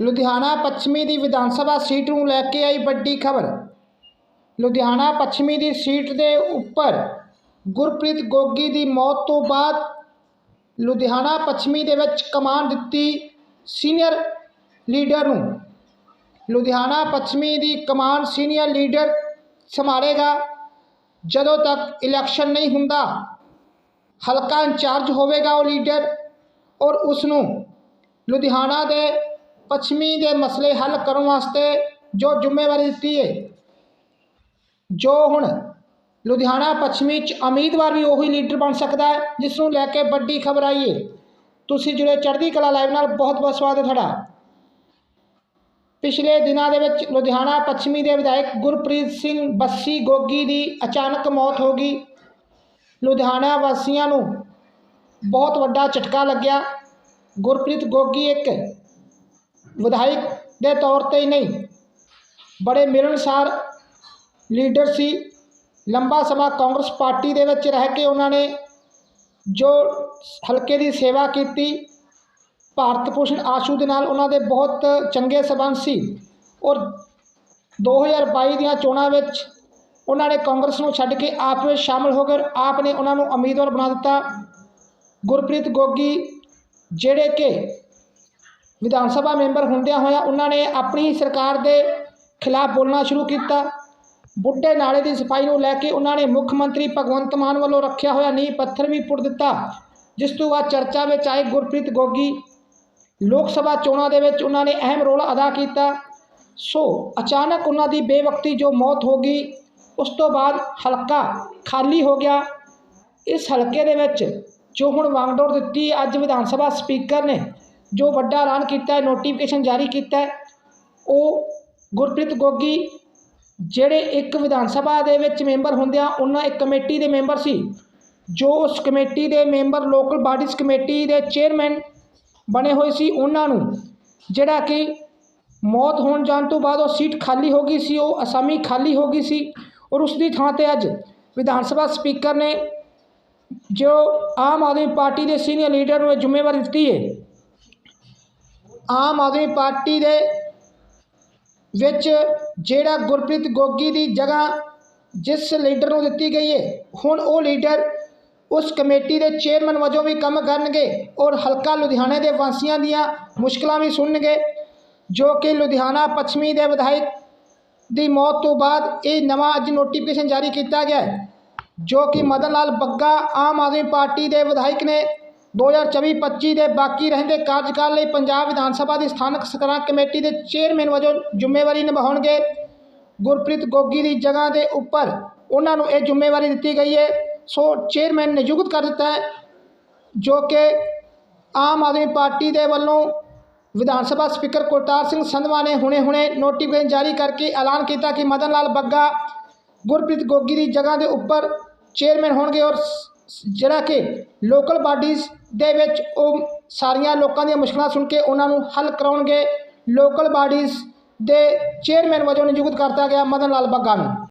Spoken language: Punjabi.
ਲੁਧਿਆਣਾ ਪੱਛਮੀ ਦੀ ਵਿਧਾਨ ਸਭਾ ਸੀਟ ਨੂੰ ਲੈ ਕੇ ਆਈ ਵੱਡੀ ਖਬਰ। ਲੁਧਿਆਣਾ ਪੱਛਮੀ ਦੀ ਸੀਟ ਦੇ ਉੱਪਰ ਗੁਰਪ੍ਰੀਤ ਗੋਗੀ ਦੀ ਮੌਤ ਤੋਂ ਬਾਅਦ ਲੁਧਿਆਣਾ ਪੱਛਮੀ ਦੇ ਵਿੱਚ ਕਮਾਨ ਦਿੱਤੀ ਸੀਨੀਅਰ ਲੀਡਰ ਨੂੰ। ਲੁਧਿਆਣਾ ਪੱਛਮੀ ਦੀ ਕਮਾਨ ਸੀਨੀਅਰ ਲੀਡਰ ਸੰਭਾਲੇਗਾ ਜਦੋਂ ਤੱਕ ਇਲੈਕਸ਼ਨ ਨਹੀਂ ਹੁੰਦਾ। ਹਲਕਾ ਇੰਚਾਰਜ ਹੋਵੇਗਾ ਉਹ ਲੀਡਰ ਔਰ ਉਸ ਨੂੰ ਲੁਧਿਆਣਾ ਦੇ ਪੱਛਮੀ ਦੇ ਮਸਲੇ ਹੱਲ ਕਰਨ ਵਾਸਤੇ ਜੋ ਜ਼ਿੰਮੇਵਾਰੀ ਦਿੱਤੀ ਹੈ ਜੋ ਹੁਣ ਲੁਧਿਆਣਾ ਪੱਛਮੀ ਚ ਉਮੀਦਵਾਰ ਵੀ ਉਹੀ ਲੀਡਰ ਬਣ ਸਕਦਾ ਹੈ, ਜਿਸ ਨੂੰ ਲੈ ਕੇ ਵੱਡੀ ਖਬਰ ਆਈ ਹੈ ਤੁਸੀਂ ਜੁੜੇ ਚੜ੍ਹਦੀ ਕਲਾ ਲਾਈਵ ਨਾਲ, ਬਹੁਤ ਬਹੁਤ ਸਵਾਗਤ ਹੈ ਤੁਹਾਡਾ। ਪਿਛਲੇ ਦਿਨਾਂ ਦੇ ਵਿੱਚ ਲੁਧਿਆਣਾ ਪੱਛਮੀ ਦੇ ਵਿਧਾਇਕ ਗੁਰਪ੍ਰੀਤ ਸਿੰਘ ਬੱਸੀ ਗੋਗੀ ਦੀ ਅਚਾਨਕ ਮੌਤ ਹੋ ਗਈ। ਲੁਧਿਆਣਾ ਵਾਸੀਆਂ ਨੂੰ ਬਹੁਤ ਵੱਡਾ ਝਟਕਾ ਲੱਗਿਆ। ਗੁਰਪ੍ਰੀਤ ਗੋਗੀ ਇੱਕ ਵਿਧਾਇਕ ਦੇ ਤੌਰ ਤੇ ਹੀ ਨਹੀਂ, ਬੜੇ ਮਿਲਣਸਾਰ ਲੀਡਰ ਸੀ। ਲੰਬਾ ਸਮਾਂ ਕਾਂਗਰਸ ਪਾਰਟੀ ਦੇ ਵਿੱਚ ਰਹਿ ਕੇ ਉਹਨਾਂ ਨੇ ਜੋ ਹਲਕੇ ਦੀ ਸੇਵਾ ਕੀਤੀ, ਭਾਰਤ ਭੂਸ਼ਣ ਆਸ਼ੂ ਦੇ ਨਾਲ ਉਹਨਾਂ ਦੇ ਬਹੁਤ ਚੰਗੇ ਸਬੰਧ ਸੀ ਔਰ 2022 ਦੀਆਂ ਚੋਣਾਂ ਵਿੱਚ ਉਹਨਾਂ ਨੇ ਕਾਂਗਰਸ ਨੂੰ ਛੱਡ ਕੇ ਆਪ ਵਿੱਚ ਸ਼ਾਮਲ ਹੋ ਗਏ ਔਰ ਆਪ ਨੇ ਉਹਨਾਂ ਨੂੰ ਉਮੀਦਵਾਰ ਬਣਾ ਦਿੱਤਾ। ਗੁਰਪ੍ਰੀਤ ਗੋਗੀ, ਜਿਹੜੇ ਕਿ ਵਿਧਾਨ ਸਭਾ ਮੈਂਬਰ ਹੁੰਦਿਆਂ ਹੋਇਆ ਉਹਨਾਂ ਨੇ ਆਪਣੀ ਸਰਕਾਰ ਦੇ ਖਿਲਾਫ ਬੋਲਣਾ ਸ਼ੁਰੂ ਕੀਤਾ। ਬੁੱਢੇ ਨਾਲੇ ਦੀ ਸਫ਼ਾਈ ਨੂੰ ਲੈ ਕੇ ਉਹਨਾਂ ਨੇ ਮੁੱਖ ਮੰਤਰੀ ਭਗਵੰਤ ਮਾਨ ਵੱਲੋਂ ਰੱਖਿਆ ਹੋਇਆ ਨੀਂਹ ਪੱਥਰ ਵੀ ਪੁੱਟ ਦਿੱਤਾ। ਜਿਸ ਤੋਂ ਬਾਅਦ ਚਰਚਾ ਵਿੱਚ ਆਏ ਗੁਰਪ੍ਰੀਤ ਗੋਗੀ। ਲੋਕ ਸਭਾ ਚੋਣਾਂ ਦੇ ਵਿੱਚ ਉਹਨਾਂ ਨੇ ਅਹਿਮ ਰੋਲ ਅਦਾ ਕੀਤਾ। ਸੋ ਅਚਾਨਕ ਉਹਨਾਂ ਦੀ ਬੇਵਕਤੀ ਜੋ ਮੌਤ ਹੋ ਗਈ, ਉਸ ਤੋਂ ਬਾਅਦ ਹਲਕਾ ਖਾਲੀ ਹੋ ਗਿਆ। ਇਸ ਹਲਕੇ ਦੇ ਵਿੱਚ ਜੋ ਹੁਣ ਵਾਂਗਡੋਰ ਦਿੱਤੀ ਅੱਜ ਵਿਧਾਨ ਸਭਾ ਸਪੀਕਰ ਨੇ ਜੋ ਵੱਡਾ ਐਲਾਨ ਕੀਤਾ ਹੈ ਨੋਟੀਫਿਕੇਸ਼ਨ ਜਾਰੀ ਕੀਤਾ ਹੈ, ਉਹ ਗੁਰਪ੍ਰੀਤ ਗੋਗੀ ਜਿਹੜੇ ਇੱਕ ਵਿਧਾਨ ਸਭਾ ਦੇ ਵਿੱਚ ਮੈਂਬਰ ਹੁੰਦਿਆਂ ਉਹਨਾਂ ਇੱਕ ਕਮੇਟੀ ਦੇ ਮੈਂਬਰ ਸੀ, ਜੋ ਉਸ ਕਮੇਟੀ ਦੇ ਮੈਂਬਰ ਲੋਕਲ ਬਾਡੀਜ਼ ਕਮੇਟੀ ਦੇ ਚੇਅਰਮੈਨ ਬਣੇ ਹੋਏ ਸੀ, ਉਹਨਾਂ ਨੂੰ ਜਿਹੜਾ ਕਿ ਮੌਤ ਹੋਣ ਜਾਣ ਤੋਂ ਬਾਅਦ ਉਹ ਸੀਟ ਖਾਲੀ ਹੋ ਗਈ ਸੀ, ਉਹ ਅਸਾਮੀ ਖਾਲੀ ਹੋ ਗਈ ਸੀ ਔਰ ਉਸ ਦੀ ਥਾਂ ਤੇ ਅੱਜ ਵਿਧਾਨ ਸਭਾ ਸਪੀਕਰ ਨੇ ਜੋ ਆਮ ਆਦਮੀ ਪਾਰਟੀ ਦੇ ਸੀਨੀਅਰ ਲੀਡਰ ਨੂੰ ਇਹ ਜ਼ਿੰਮੇਵਾਰੀ ਦਿੱਤੀ ਹੈ ਆਮ ਆਦਮੀ ਪਾਰਟੀ ਦੇ ਵਿੱਚ ਜਿਹੜਾ ਗੁਰਪ੍ਰੀਤ ਗੋਗੀ ਦੀ ਜਗ੍ਹਾ ਜਿਸ ਲੀਡਰ ਨੂੰ ਦਿੱਤੀ ਗਈ ਹੈ, ਹੁਣ ਉਹ ਲੀਡਰ ਉਸ ਕਮੇਟੀ ਦੇ ਚੇਅਰਮੈਨ ਵਜੋਂ ਵੀ ਕੰਮ ਕਰਨਗੇ ਔਰ ਹਲਕਾ ਲੁਧਿਆਣੇ ਦੇ ਵਾਸੀਆਂ ਦੀਆਂ ਮੁਸ਼ਕਲਾਂ ਵੀ ਸੁਣਨਗੇ, ਜੋ ਕਿ ਲੁਧਿਆਣਾ ਪੱਛਮੀ ਦੇ ਵਿਧਾਇਕ ਦੀ ਮੌਤ ਤੋਂ ਬਾਅਦ ਇਹ ਨਵਾਂ ਅੱਜ ਨੋਟੀਫਿਕੇਸ਼ਨ ਜਾਰੀ ਕੀਤਾ ਗਿਆ ਜੋ ਕਿ ਮਦਨ ਲਾਲ ਬੱਗਾ ਆਮ ਆਦਮੀ ਪਾਰਟੀ ਦੇ ਵਿਧਾਇਕ ਨੇ 2024-25 ਦੇ ਬਾਕੀ ਰਹਿੰਦੇ ਕਾਰਜਕਾਲ ਲਈ ਪੰਜਾਬ ਵਿਧਾਨ ਸਭਾ ਦੀ ਸਥਾਨਕ ਸਕਰਾਂ ਕਮੇਟੀ ਦੇ ਚੇਅਰਮੈਨ ਵਜੋਂ ਜ਼ਿੰਮੇਵਾਰੀ ਨਿਭਾਉਣਗੇ। ਗੁਰਪ੍ਰੀਤ ਗੋਗੀ ਦੀ ਜਗ੍ਹਾ ਦੇ ਉੱਪਰ ਉਹਨਾਂ ਨੂੰ ਇਹ ਜ਼ਿੰਮੇਵਾਰੀ ਦਿੱਤੀ ਗਈ ਹੈ। ਸੋ ਚੇਅਰਮੈਨ ਨਿਯੁਕਤ ਕਰ ਦਿੱਤਾ ਹੈ, ਜੋ ਕਿ ਆਮ ਆਦਮੀ ਪਾਰਟੀ ਦੇ ਵੱਲੋਂ ਵਿਧਾਨ ਸਭਾ ਸਪੀਕਰ ਕੁਲਤਾਰ ਸਿੰਘ ਸੰਧਵਾ ਨੇ ਹੁਣੇ-ਹੁਣੇ ਨੋਟੀਫਿਕੇਸ਼ਨ ਜਾਰੀ ਕਰਕੇ ਐਲਾਨ ਕੀਤਾ ਕਿ ਮਦਨ ਲਾਲ ਬੱਗਾ, ਗੁਰਪ੍ਰੀਤ ਗੋਗੀ ਦੀ ਜਗ੍ਹਾ ਦੇ ਉੱਪਰ ਚੇਅਰਮੈਨ ਹੋਣਗੇ ਔਰ ਜਿਹੜਾ ਕਿ ਲੋਕਲ ਬਾਡੀਜ਼ ਦੇ ਵਿੱਚ ਉਹ ਸਾਰੀਆਂ ਲੋਕਾਂ ਦੀਆਂ ਮੁਸ਼ਕਲਾਂ ਸੁਣ ਕੇ ਉਹਨਾਂ ਨੂੰ ਹੱਲ ਕਰਾਉਣਗੇ। ਲੋਕਲ ਬਾਡੀਜ਼ ਦੇ ਚੇਅਰਮੈਨ ਵਜੋਂ ਨਿਯੁਕਤ ਕਰਤਾ ਗਿਆ ਮਦਨ ਲਾਲ ਬੱਗਾ ਨੂੰ